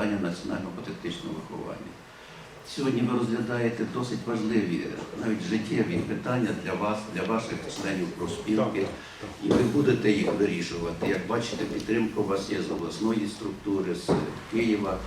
питання національно-патріотичного виховання. Сьогодні ви розглядаєте досить важливі, навіть життєві питання для вас, для ваших членів профспілки, і ви будете їх вирішувати. Як бачите, підтримка у вас є з обласної структури, з Києва.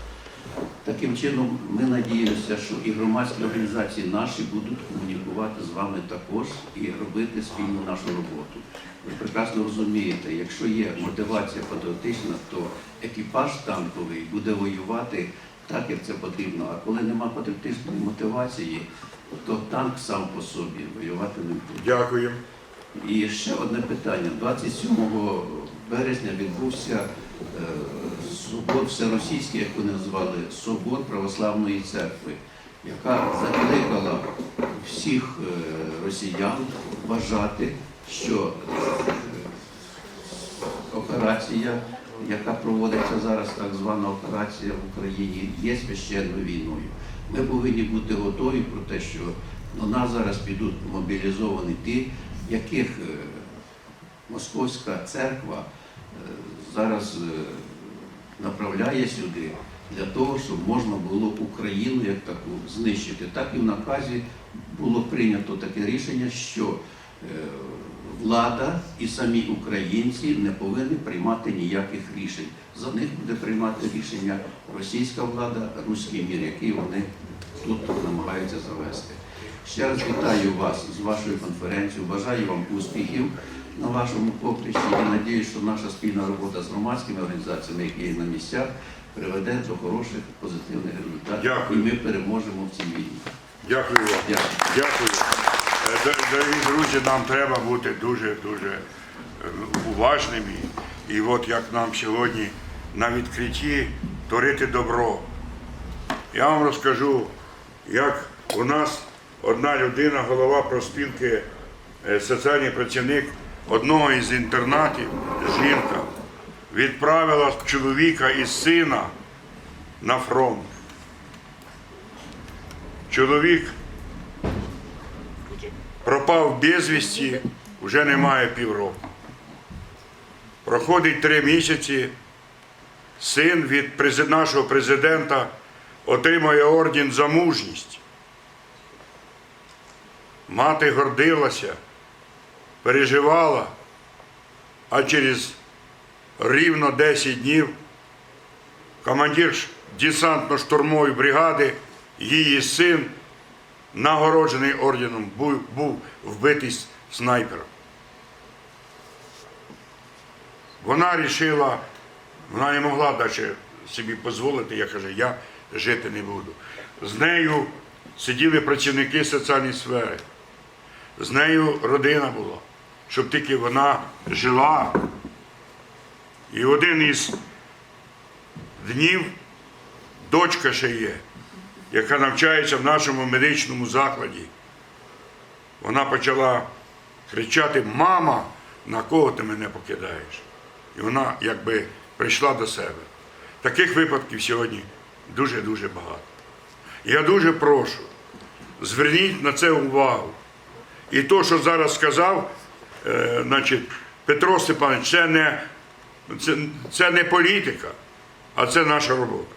Таким чином, ми надіємося, що і громадські організації наші будуть комунікувати з вами також і робити спільну нашу роботу. Ви прекрасно розумієте, якщо є мотивація патріотична, то екіпаж танковий буде воювати так, як це потрібно. А коли нема патріотичної мотивації, то танк сам по собі воювати не буде. Дякую. І ще одне питання. 27 березня відбувся е, собор всеросійський, як вони назвали, собор Православної церкви, яка закликала всіх е, росіян вважати, що е, операція, яка проводиться зараз, так звана операція в Україні, є священною війною. Ми повинні бути готові про те, що до нас зараз підуть мобілізовані ті, яких е, Московська церква е, зараз е, направляє сюди для того, щоб можна було Україну як таку знищити. Так і в наказі було прийнято таке рішення, що влада і самі українці не повинні приймати ніяких рішень. За них буде приймати рішення російська влада, руський мір, який вони тут намагаються завести. Ще раз вітаю вас з вашою конференцією, бажаю вам успіхів на вашому поприщі і надіюсь, що наша спільна робота з громадськими організаціями, які є на місцях, приведе до хороших позитивних результатів. Дякую. І ми переможемо в цій війні. Дякую вам. Дякую. Дякую. Е, Дорогі друзі, нам треба бути дуже-дуже е, уважними. І от як нам сьогодні на відкритті творити добро. Я вам розкажу, як у нас одна людина, голова проспілки, е, соціальний працівник одного із інтернатів, жінка, відправила чоловіка і сина на фронт. Чоловік пропав безвісті, вже немає півроку. Проходить три місяці, син від нашого президента отримує орден за мужність. Мати гордилася, переживала, а через рівно 10 днів командир десантно-штурмової бригади, її син, нагороджений орденом, був, вбитий снайпером. Вона вирішила, вона не могла далі собі дозволити, я каже, я жити не буду. З нею сиділи працівники соціальної сфери, з нею родина була, щоб тільки вона жила. І один із днів дочка ще є, яка навчається в нашому медичному закладі. Вона почала кричати: Мама, на кого ти мене покидаєш? І вона якби прийшла до себе. Таких випадків сьогодні дуже-дуже багато. Я дуже прошу, зверніть на це увагу. І то, що зараз сказав, е, значить, Петро Степанович, це не, це, це не політика, а це наша робота.